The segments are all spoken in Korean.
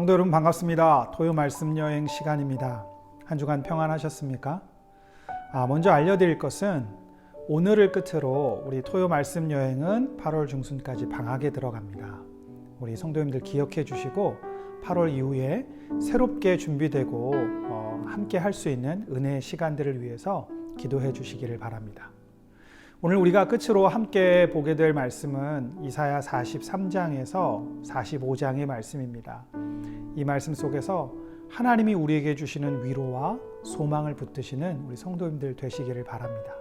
성도 여러분 반갑습니다. 토요 말씀 여행 시간입니다. 한 주간 평안하셨습니까? 아, 먼저 알려드릴 것은 오늘을 끝으로 우리 토요 말씀 여행은 8월 중순까지 방학에 들어갑니다. 우리 성도님들 기억해 주시고 8월 이후에 새롭게 준비되고 어, 함께 할 수 있는 은혜의 시간들을 위해서 기도해 주시기를 바랍니다. 오늘 우리가 끝으로 함께 보게 될 말씀은 이사야 43장에서 45장의 말씀입니다. 이 말씀 속에서 하나님이 우리에게 주시는 위로와 소망을 붙드시는 우리 성도님들 되시기를 바랍니다.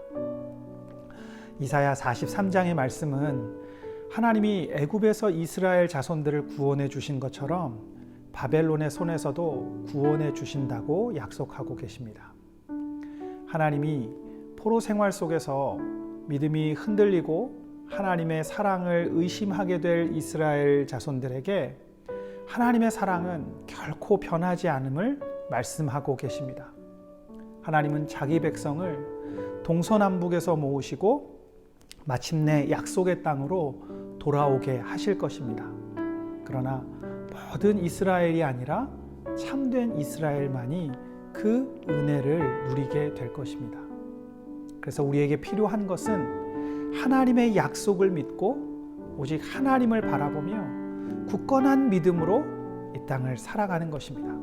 이사야 43장의 말씀은 하나님이 애굽에서 이스라엘 자손들을 구원해 주신 것처럼 바벨론의 손에서도 구원해 주신다고 약속하고 계십니다. 하나님이 포로 생활 속에서 믿음이 흔들리고 하나님의 사랑을 의심하게 될 이스라엘 자손들에게 하나님의 사랑은 결코 변하지 않음을 말씀하고 계십니다. 하나님은 자기 백성을 동서남북에서 모으시고 마침내 약속의 땅으로 돌아오게 하실 것입니다. 그러나 모든 이스라엘이 아니라 참된 이스라엘만이 그 은혜를 누리게 될 것입니다. 그래서 우리에게 필요한 것은 하나님의 약속을 믿고 오직 하나님을 바라보며 굳건한 믿음으로 이 땅을 살아가는 것입니다.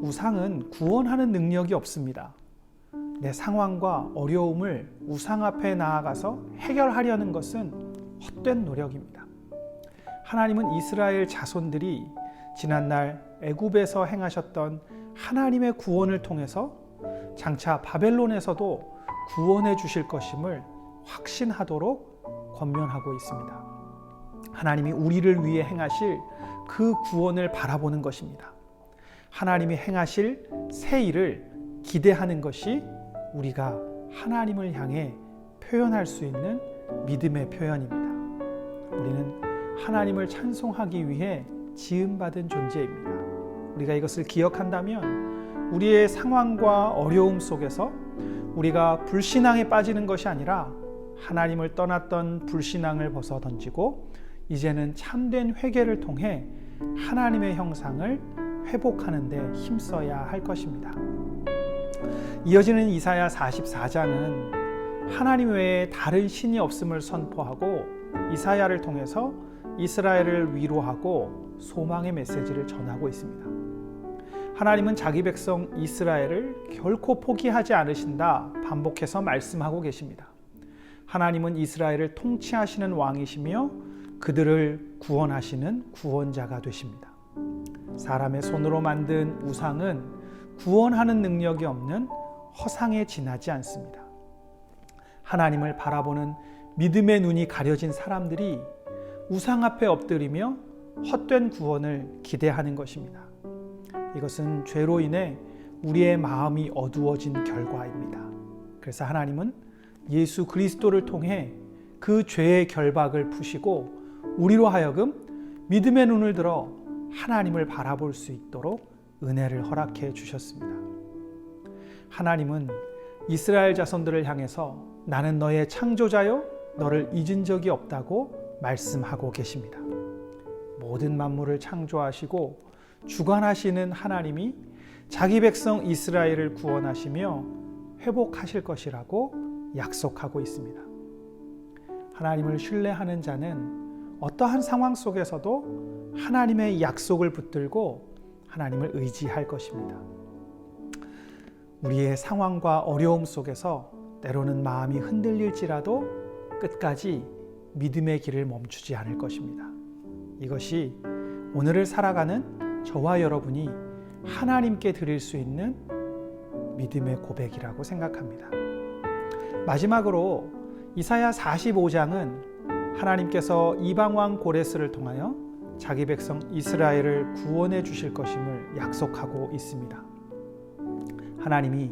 우상은 구원하는 능력이 없습니다. 내 상황과 어려움을 우상 앞에 나아가서 해결하려는 것은 헛된 노력입니다. 하나님은 이스라엘 자손들이 지난날 애굽에서 행하셨던 하나님의 구원을 통해서 장차 바벨론에서도 구원해 주실 것임을 확신하도록 권면하고 있습니다. 하나님이 우리를 위해 행하실 그 구원을 바라보는 것입니다. 하나님이 행하실 새 일을 기대하는 것이 우리가 하나님을 향해 표현할 수 있는 믿음의 표현입니다. 우리는 하나님을 찬송하기 위해 지음받은 존재입니다. 우리가 이것을 기억한다면 우리의 상황과 어려움 속에서 우리가 불신앙에 빠지는 것이 아니라 하나님을 떠났던 불신앙을 벗어 던지고 이제는 참된 회개를 통해 하나님의 형상을 회복하는 데 힘써야 할 것입니다. 이어지는 이사야 44장은 하나님 외에 다른 신이 없음을 선포하고 이사야를 통해서 이스라엘을 위로하고 소망의 메시지를 전하고 있습니다. 하나님은 자기 백성 이스라엘을 결코 포기하지 않으신다 반복해서 말씀하고 계십니다. 하나님은 이스라엘을 통치하시는 왕이시며 그들을 구원하시는 구원자가 되십니다. 사람의 손으로 만든 우상은 구원하는 능력이 없는 허상에 지나지 않습니다. 하나님을 바라보는 믿음의 눈이 가려진 사람들이 우상 앞에 엎드리며 헛된 구원을 기대하는 것입니다. 이것은 죄로 인해 우리의 마음이 어두워진 결과입니다. 그래서 하나님은 예수 그리스도를 통해 그 죄의 결박을 푸시고 우리로 하여금 믿음의 눈을 들어 하나님을 바라볼 수 있도록 은혜를 허락해 주셨습니다. 하나님은 이스라엘 자손들을 향해서 나는 너의 창조자요 너를 잊은 적이 없다고 말씀하고 계십니다. 모든 만물을 창조하시고 주관하시는 하나님이 자기 백성 이스라엘을 구원하시며 회복하실 것이라고 약속하고 있습니다. 하나님을 신뢰하는 자는 어떠한 상황 속에서도 하나님의 약속을 붙들고 하나님을 의지할 것입니다. 우리의 상황과 어려움 속에서 때로는 마음이 흔들릴지라도 끝까지 믿음의 길을 멈추지 않을 것입니다. 이것이 오늘을 살아가는 저와 여러분이 하나님께 드릴 수 있는 믿음의 고백이라고 생각합니다. 마지막으로 이사야 45장은 하나님께서 이방 왕 고레스를 통하여 자기 백성 이스라엘을 구원해 주실 것임을 약속하고 있습니다. 하나님이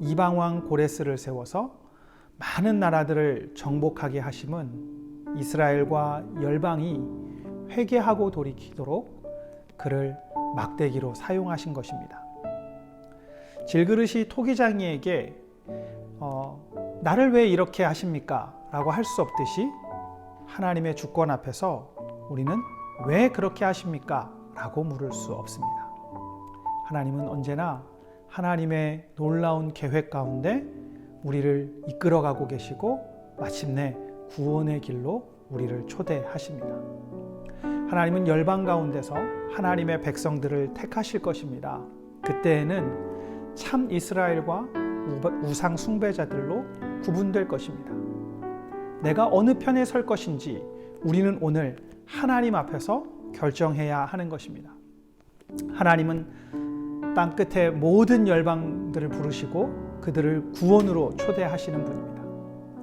이방 왕 고레스를 세워서 많은 나라들을 정복하게 하심은 이스라엘과 열방이 회개하고 돌이키도록 그를 막대기로 사용하신 것입니다. 질그릇이 토기장이에게 어, 나를 왜 이렇게 하십니까? 라고 할 수 없듯이 하나님의 주권 앞에서 우리는 왜 그렇게 하십니까? 라고 물을 수 없습니다. 하나님은 언제나 하나님의 놀라운 계획 가운데 우리를 이끌어가고 계시고 마침내 구원의 길로 우리를 초대하십니다. 하나님은 열방 가운데서 하나님의 백성들을 택하실 것입니다. 그때에는 참 이스라엘과 우상 숭배자들로 구분될 것입니다. 내가 어느 편에 설 것인지 우리는 오늘 하나님 앞에서 결정해야 하는 것입니다. 하나님은 땅 끝에 모든 열방들을 부르시고 그들을 구원으로 초대하시는 분입니다.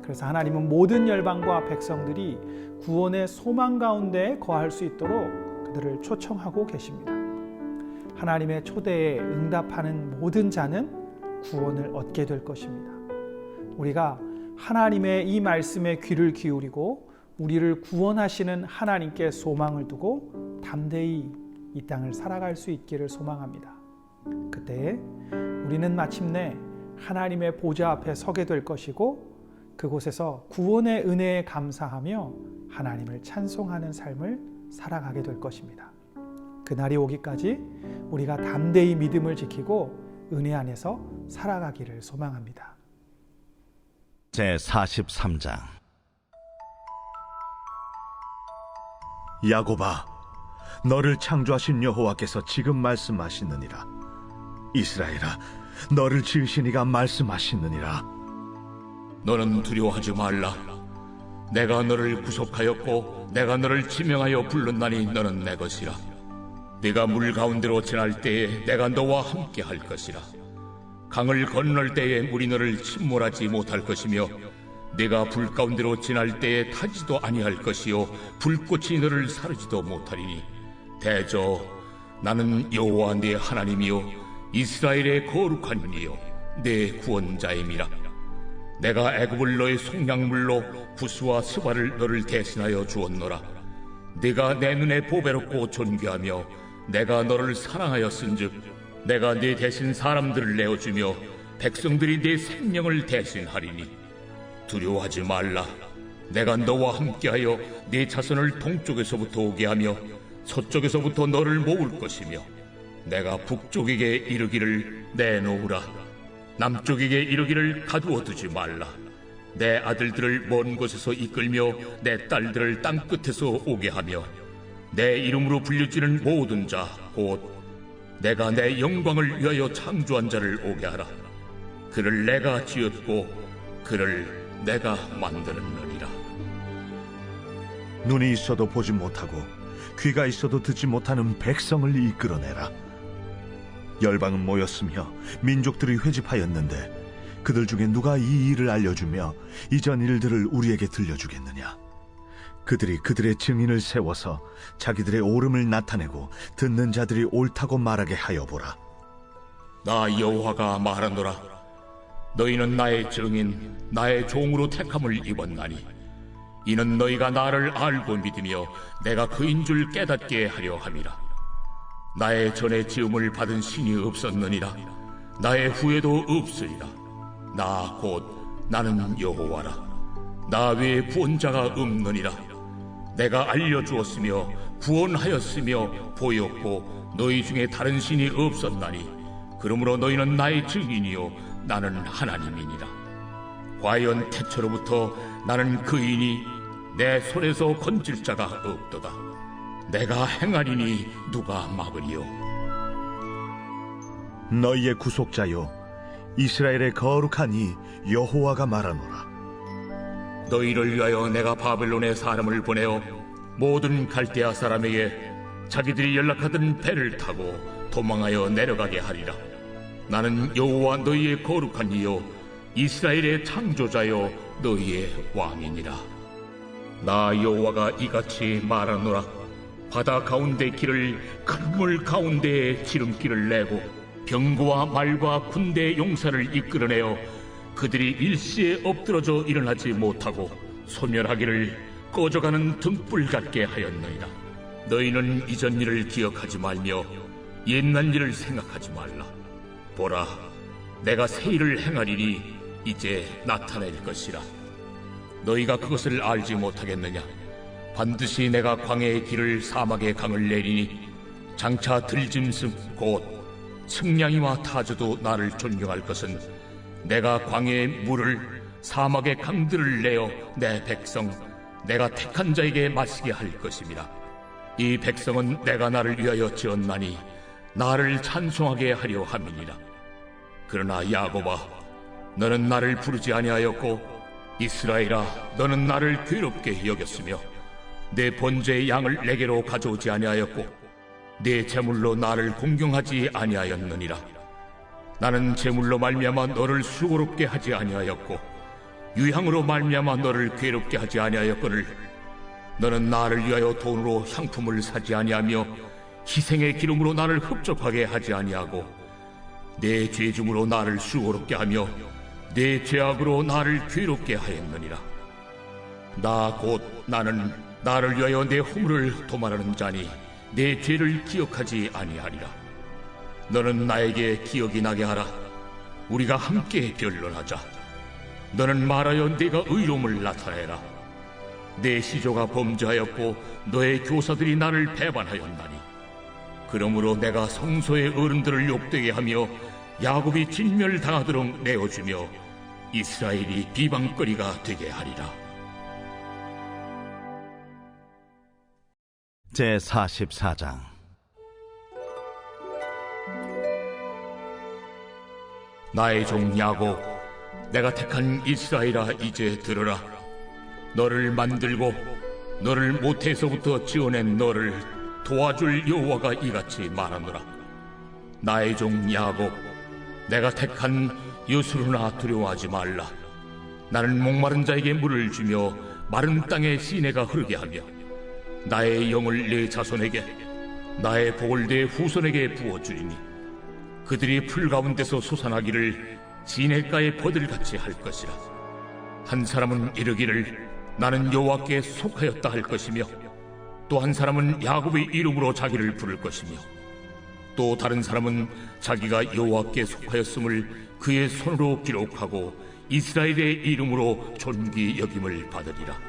그래서 하나님은 모든 열방과 백성들이 구원의 소망 가운데 거할 수 있도록 그들을 초청하고 계십니다. 하나님의 초대에 응답하는 모든 자는 구원을 얻게 될 것입니다. 우리가 하나님의 이 말씀에 귀를 기울이고 우리를 구원하시는 하나님께 소망을 두고 담대히 이 땅을 살아갈 수 있기를 소망합니다. 그때에 우리는 마침내 하나님의 보좌 앞에 서게 될 것이고 그곳에서 구원의 은혜에 감사하며 하나님을 찬송하는 삶을 살아가게 될 것입니다. 그날이 오기까지 우리가 담대히 믿음을 지키고 은혜 안에서 살아가기를 소망합니다. 제 43장 야곱아, 너를 창조하신 여호와께서 지금 말씀하시느니라. 이스라엘아, 너를 지으신 이가 말씀하시느니라. 너는 두려워하지 말라. 내가 너를 구속하였고 내가 너를 지명하여 불렀나니 너는 내 것이라. 네가 물 가운데로 지날 때에 내가 너와 함께 할 것이라. 강을 건널 때에 물이 너를 침몰하지 못할 것이며 네가 불 가운데로 지날 때에 타지도 아니할 것이요 불꽃이 너를 사르지도 못하리니 대저 나는 여호와 네 하나님이요 이스라엘의 거룩한 이요 내 구원자임이라 내가 애굽을 너의 속량물로 부수와 스바를 너를 대신하여 주었노라. 네가 내 눈에 보배롭고 존귀하며 내가 너를 사랑하였은즉 내가 네 대신 사람들을 내어주며 백성들이 네 생명을 대신하리니. 두려워하지 말라. 내가 너와 함께하여 네 자손을 동쪽에서부터 오게 하며 서쪽에서부터 너를 모을 것이며 내가 북쪽에게 이르기를 내놓으라 남쪽에게 이르기를 가두어 두지 말라. 내 아들들을 먼 곳에서 이끌며 내 딸들을 땅 끝에서 오게 하며 내 이름으로 불려지는 모든 자 곧 내가 내 영광을 위하여 창조한 자를 오게 하라. 그를 내가 지었고 그를 내가 만드는느니라. 눈이 있어도 보지 못하고 귀가 있어도 듣지 못하는 백성을 이끌어내라. 열방은 모였으며 민족들이 회집하였는데 그들 중에 누가 이 일을 알려주며 이전 일들을 우리에게 들려주겠느냐? 그들이 그들의 증인을 세워서 자기들의 옳음을 나타내고 듣는 자들이 옳다고 말하게 하여 보라. 나 여호와가 말하노라 너희는 나의 증인 나의 종으로 택함을 입었나니 이는 너희가 나를 알고 믿으며 내가 그인 줄 깨닫게 하려 함이라 나의 전에 지음을 받은 신이 없었느니라. 나의 후에도 없으리라. 나 곧 나는 여호와라. 나 외에 구원자가 없느니라. 내가 알려주었으며 구원하였으며 보였고 너희 중에 다른 신이 없었나니 그러므로 너희는 나의 증인이요 나는 하나님이니라. 과연 태초로부터 나는 그인이 내 손에서 건질 자가 없도다 내가 행하리니 누가 막으리요 너희의 구속자요 이스라엘의 거룩한 이 여호와가 말하노라. 너희를 위하여 내가 바벨론에 사람을 보내어 모든 갈대아 사람에게 자기들이 연락하던 배를 타고 도망하여 내려가게 하리라. 나는 여호와 너희의 거룩한 이요 이스라엘의 창조자요 너희의 왕이니라. 나 여호와가 이같이 말하노라. 바다 가운데 길을 큰 물 가운데에 지름길을 내고 병거와 말과 군대 용사를 이끌어내어 그들이 일시에 엎드러져 일어나지 못하고 소멸하기를 꺼져가는 등불 같게 하였느니라. 너희는 이전 일을 기억하지 말며 옛날 일을 생각하지 말라. 보라, 내가 새 일을 행하리니 이제 나타낼 것이라. 너희가 그것을 알지 못하겠느냐? 반드시 내가 광야의 길을 사막의 강을 내리니 장차 들짐승 곧 측량이와 타조도 나를 존경할 것은 내가 광야의 물을 사막의 강들을 내어 내 백성 내가 택한 자에게 마시게 할 것임이라 이 백성은 내가 나를 위하여 지었나니 나를 찬송하게 하려 함이니라. 그러나 야곱아 너는 나를 부르지 아니하였고 이스라엘아 너는 나를 괴롭게 여겼으며 내 번제의 양을 내게로 가져오지 아니하였고 내 제물로 나를 공경하지 아니하였느니라. 나는 제물로 말미암아 너를 수고롭게 하지 아니하였고 유향으로 말미암아 너를 괴롭게 하지 아니하였거늘 너는 나를 위하여 돈으로 향품을 사지 아니하며 희생의 기름으로 나를 흡족하게 하지 아니하고 내 죄중으로 나를 수고롭게 하며 내 죄악으로 나를 괴롭게 하였느니라. 나 곧 나는 나를 위하여 내 허물을 도말하는 자니 내 죄를 기억하지 아니하리라. 너는 나에게 기억이 나게 하라. 우리가 함께 변론하자. 너는 말하여 네가 의로움을 나타내라. 내 시조가 범죄하였고 너의 교사들이 나를 배반하였나니. 그러므로 내가 성소의 어른들을 욕되게 하며 야곱이 진멸당하도록 내어주며 이스라엘이 비방거리가 되게 하리라 제 44장. 나의 종 야곱 내가 택한 이스라엘아 이제 들으라. 너를 만들고 너를 모태에서부터 지어낸 너를 도와줄 여호와가 이같이 말하노라. 나의 종 야곱 내가 택한 여수르나 두려워하지 말라. 나는 목마른 자에게 물을 주며 마른 땅에 시내가 흐르게 하며 나의 영을 내 자손에게 나의 복을 내 후손에게 부어주리니 그들이 풀 가운데서 솟아나기를 시냇가의 버들같이 할 것이라. 한 사람은 이르기를 나는 여호와께 속하였다 할 것이며 또 한 사람은 야곱의 이름으로 자기를 부를 것이며 또 다른 사람은 자기가 여호와께 속하였음을 그의 손으로 기록하고 이스라엘의 이름으로 존귀 여김을 받으리라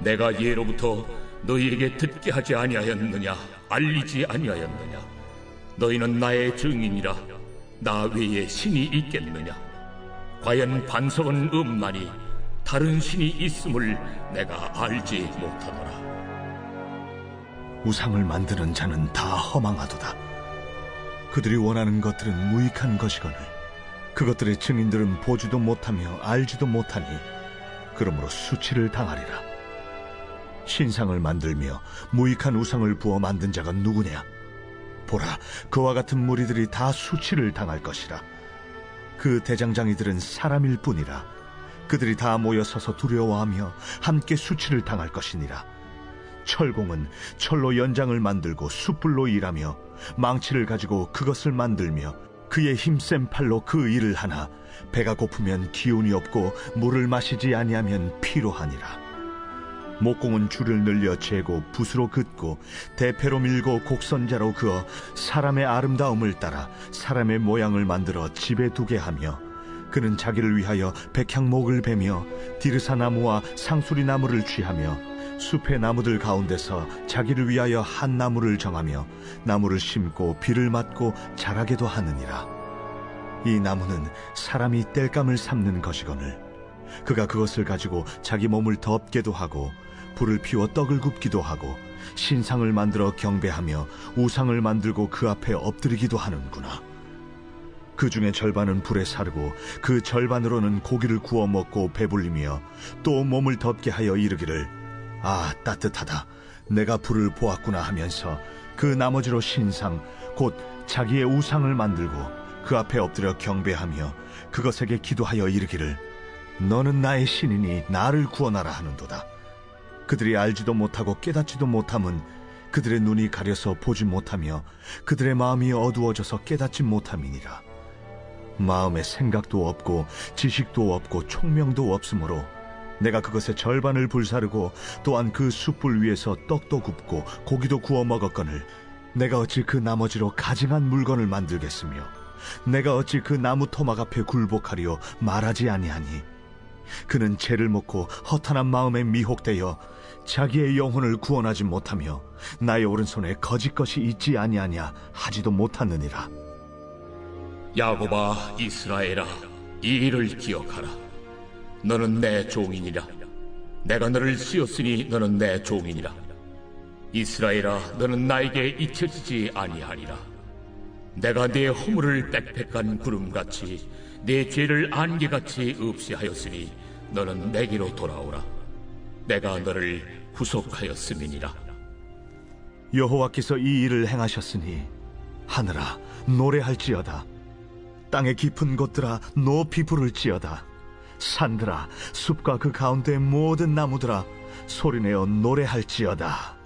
내가 예로부터 너희에게 듣게 하지 아니하였느냐 알리지 아니하였느냐? 너희는 나의 증인이라 나 외에 신이 있겠느냐? 과연 반석은 없나니 다른 신이 있음을 내가 알지 못하노라. 우상을 만드는 자는 다 허망하도다. 그들이 원하는 것들은 무익한 것이거늘 그것들의 증인들은 보지도 못하며 알지도 못하니 그러므로 수치를 당하리라 신상을 만들며 무익한 우상을 부어 만든 자가 누구냐? 보라 그와 같은 무리들이 다 수치를 당할 것이라. 그 대장장이들은 사람일 뿐이라. 그들이 다 모여 서서 두려워하며 함께 수치를 당할 것이니라. 철공은 철로 연장을 만들고 숯불로 일하며 망치를 가지고 그것을 만들며 그의 힘센 팔로 그 일을 하나 배가 고프면 기운이 없고 물을 마시지 아니하면 피로하니라 목공은 줄을 늘려 재고 붓으로 긋고 대패로 밀고 곡선자로 그어 사람의 아름다움을 따라 사람의 모양을 만들어 집에 두게 하며 그는 자기를 위하여 백향목을 베며 디르사 나무와 상수리 나무를 취하며 숲의 나무들 가운데서 자기를 위하여 한 나무를 정하며 나무를 심고 비를 맞고 자라게도 하느니라. 이 나무는 사람이 땔감을 삼는 것이거늘 그가 그것을 가지고 자기 몸을 덮게도 하고 불을 피워 떡을 굽기도 하고 신상을 만들어 경배하며 우상을 만들고 그 앞에 엎드리기도 하는구나. 그 중에 절반은 불에 사르고 그 절반으로는 고기를 구워 먹고 배불리며 또 몸을 덮게 하여 이르기를 아 따뜻하다 내가 불을 보았구나 하면서 그 나머지로 신상 곧 자기의 우상을 만들고 그 앞에 엎드려 경배하며 그것에게 기도하여 이르기를 너는 나의 신이니 나를 구원하라 하는도다. 그들이 알지도 못하고 깨닫지도 못함은 그들의 눈이 가려서 보지 못하며 그들의 마음이 어두워져서 깨닫지 못함이니라. 마음에 생각도 없고 지식도 없고 총명도 없으므로 내가 그것의 절반을 불사르고 또한 그 숯불 위에서 떡도 굽고 고기도 구워 먹었거늘 내가 어찌 그 나머지로 가증한 물건을 만들겠으며 내가 어찌 그 나무 토막 앞에 굴복하리요 말하지 아니하니 그는 죄를 먹고 허탄한 마음에 미혹되어 자기의 영혼을 구원하지 못하며 나의 오른손에 거짓 것이 있지 아니하냐 하지도 못하느니라. 야곱아 이스라엘아 이 일을 기억하라. 너는 내 종이니라. 내가 너를 씌웠으니 너는 내 종이니라. 이스라엘아 너는 나에게 잊혀지지 아니하리라. 내가 네 허물을 빽빽한 구름같이 네 죄를 안개같이 없이 하였으니 너는 내게로 돌아오라. 내가 너를 구속하였음이니라. 여호와께서 이 일을 행하셨으니 하늘아 노래할지어다. 땅의 깊은 곳들아 높이 부를지어다. 산들아 숲과 그 가운데 모든 나무들아 소리내어 노래할지어다.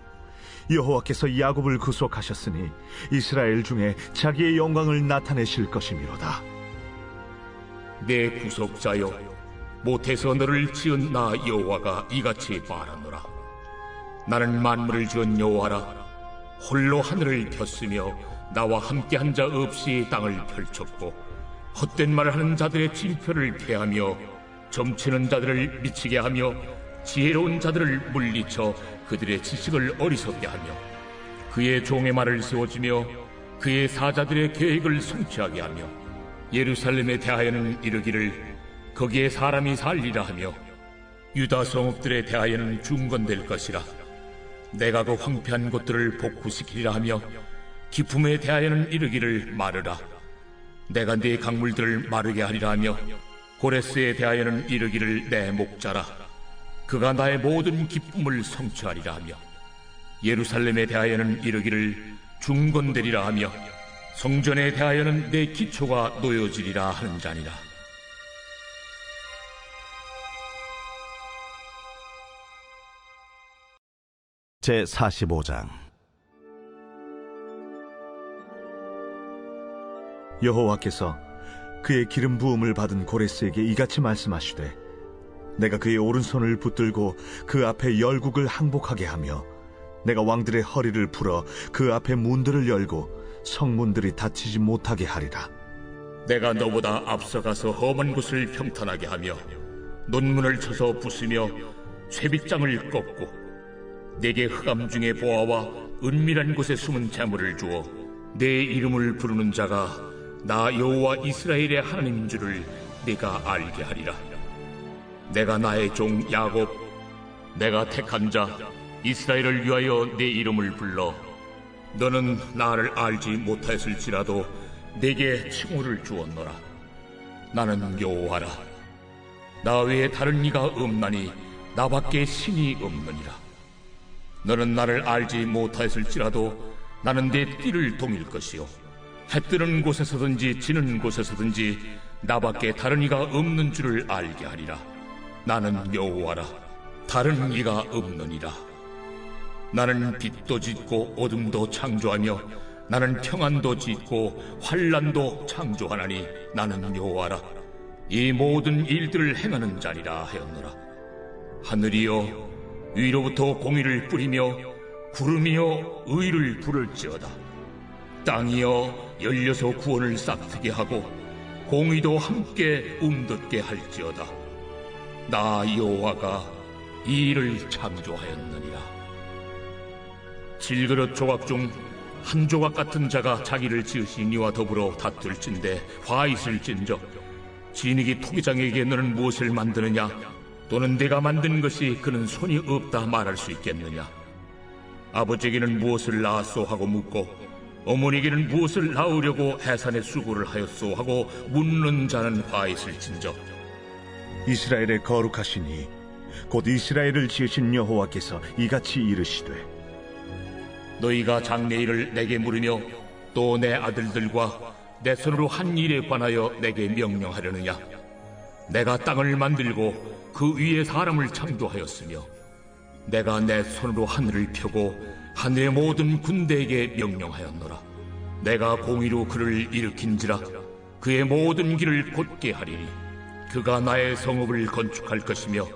여호와께서 야곱을 구속하셨으니 이스라엘 중에 자기의 영광을 나타내실 것이미로다. 내 구속자여 못해서 너를 지은 나 여호와가 이같이 말하노라 나는 만물을 지은 여호와라. 홀로 하늘을 폈으며 나와 함께한 자 없이 땅을 펼쳤고 헛된 말을 하는 자들의 징표를 패하며 점치는 자들을 미치게 하며 지혜로운 자들을 물리쳐 그들의 지식을 어리석게 하며 그의 종의 말을 세워주며 그의 사자들의 계획을 성취하게 하며 예루살렘에 대하여는 이르기를 거기에 사람이 살리라 하며 유다 성읍들에 대하여는 중건될 것이라 내가 그 황폐한 곳들을 복구시키리라 하며 기품에 대하여는 이르기를 마르라. 내가 네 강물들을 마르게 하리라 하며 고레스에 대하여는 이르기를 내 목자라. 그가 나의 모든 기쁨을 성취하리라 하며 예루살렘에 대하여는 이르기를 중건되리라 하며 성전에 대하여는 내 기초가 놓여지리라 하는 자니라 제 45장. 여호와께서 그의 기름 부음을 받은 고레스에게 이같이 말씀하시되 내가 그의 오른손을 붙들고 그 앞에 열국을 항복하게 하며 내가 왕들의 허리를 풀어 그 앞에 문들을 열고 성문들이 닫히지 못하게 하리라. 내가 너보다 앞서가서 험한 곳을 평탄하게 하며 논문을 쳐서 부수며 쇠빗장을 꺾고 내게 흑암 중에 보아와 은밀한 곳에 숨은 재물을 주어 내 이름을 부르는 자가 나 여호와 이스라엘의 하나님인 줄을 네가 알게 하리라. 내가 나의 종 야곱 내가 택한 자 이스라엘을 위하여 내 이름을 불러 너는 나를 알지 못하였을지라도 내게 칭호를 주었노라. 나는 여호와라. 나 외에 다른 이가 없나니 나밖에 신이 없느니라 너는 나를 알지 못하였을지라도 나는 내 띠를 동일 것이요. 해 뜨는 곳에서든지 지는 곳에서든지 나밖에 다른 이가 없는 줄을 알게 하리라. 나는 여호와라. 다른 이가 없느니라. 나는 빛도 짓고 어둠도 창조하며 나는 평안도 짓고 환란도 창조하나니 나는 여호와라. 이 모든 일들을 행하는 자리라 하였노라. 하늘이여 위로부터 공의를 뿌리며 구름이여 의를 부를지어다. 땅이여 열려서 구원을 싹트게 하고 공의도 함께 움돋게 할지어다. 나 여호와가 이 일을 창조하였느니라. 질그릇 조각 중 한 조각 같은 자가 자기를 지으신 이와 더불어 다툴진대 화 있을진저. 진익이 토기장에게 너는 무엇을 만드느냐 또는 내가 만든 것이 그는 손이 없다 말할 수 있겠느냐 아버지에게는 무엇을 낳았소 하고 묻고 어머니에게는 무엇을 낳으려고 해산의 수고를 하였소 하고 묻는 자는 화 있을진저 이스라엘의 거룩하시니 곧 이스라엘을 지으신 여호와께서 이같이 이르시되 너희가 장래일을 내게 물으며 또 내 아들들과 내 손으로 한 일에 관하여 내게 명령하려느냐? 내가 땅을 만들고 그 위에 사람을 창조하였으며 내가 내 손으로 하늘을 펴고 하늘의 모든 군대에게 명령하였노라. 내가 공의로 그를 일으킨지라 그의 모든 길을 곧게 하리니 그가 나의 성읍을 건축할 것이며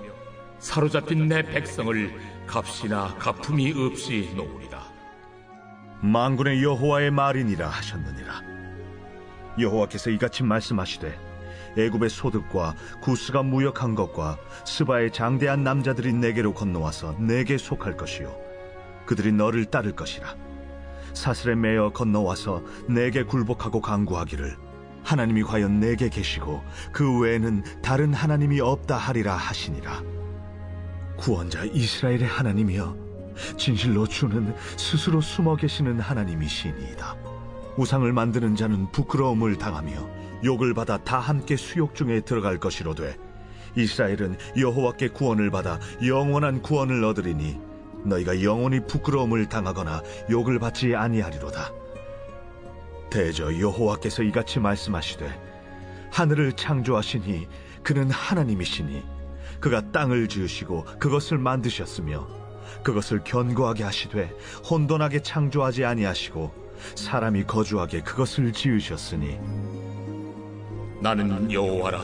사로잡힌 내 백성을 값이나 가품이 없이 놓으리라. 만군의 여호와의 말이니라 하셨느니라. 여호와께서 이같이 말씀하시되 애굽의 소득과 구스가 무역한 것과 스바의 장대한 남자들이 내게로 건너와서 내게 속할 것이요 그들이 너를 따를 것이라. 사슬에 매어 건너와서 내게 굴복하고 강구하기를 하나님이 과연 내게 계시고 그 외에는 다른 하나님이 없다 하리라 하시니라. 구원자 이스라엘의 하나님이여 진실로 주는 스스로 숨어 계시는 하나님이시니이다. 우상을 만드는 자는 부끄러움을 당하며 욕을 받아 다 함께 수욕 중에 들어갈 것이로되 이스라엘은 여호와께 구원을 받아 영원한 구원을 얻으리니 너희가 영원히 부끄러움을 당하거나 욕을 받지 아니하리로다. 대저 여호와께서 이같이 말씀하시되 하늘을 창조하시니 그는 하나님이시니 그가 땅을 지으시고 그것을 만드셨으며 그것을 견고하게 하시되 혼돈하게 창조하지 아니하시고 사람이 거주하게 그것을 지으셨으니 나는 여호와라.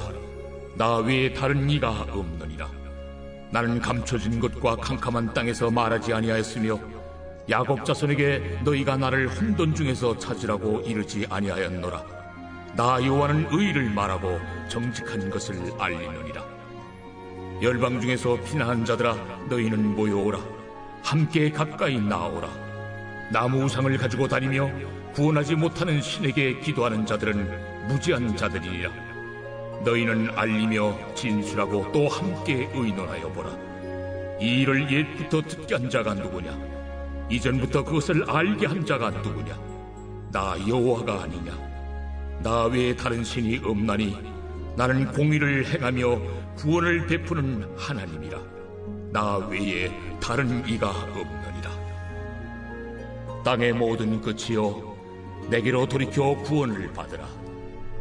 나 외에 다른 이가 없느니라. 나는 감춰진 것과 캄캄한 땅에서 말하지 아니하였으며 야곱 자손에게 너희가 나를 혼돈 중에서 찾으라고 이르지 아니하였노라. 나 여호와는 의를 말하고 정직한 것을 알리느니라. 열방 중에서 피난한 자들아 너희는 모여오라. 함께 가까이 나오라. 나무 우상을 가지고 다니며 구원하지 못하는 신에게 기도하는 자들은 무지한 자들이라. 너희는 알리며 진술하고 또 함께 의논하여 보라. 이 일을 옛부터 듣게 한 자가 누구냐? 이전부터 그것을 알게 한 자가 누구냐? 나 여호와가 아니냐? 나 외에 다른 신이 없나니 나는 공의를 행하며 구원을 베푸는 하나님이라. 나 외에 다른 이가 없느니라. 땅의 모든 끝이여 내게로 돌이켜 구원을 받으라.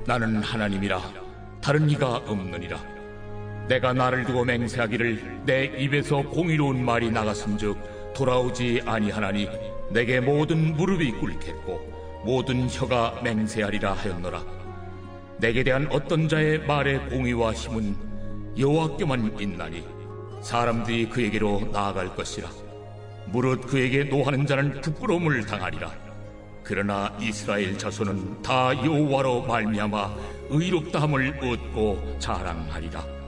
나는 하나님이라 다른 이가 없느니라. 내가 나를 두고 맹세하기를 내 입에서 공의로운 말이 나갔은즉 돌아오지 아니하나니 내게 모든 무릎이 꿇겠고 모든 혀가 맹세하리라 하였노라. 내게 대한 어떤 자의 말의 공의와 힘은 여호와께만 있나니 사람들이 그에게로 나아갈 것이라. 무릇 그에게 노하는 자는 부끄러움을 당하리라. 그러나 이스라엘 자손은 다 여호와로 말미암아 의롭다함을 얻고 자랑하리라.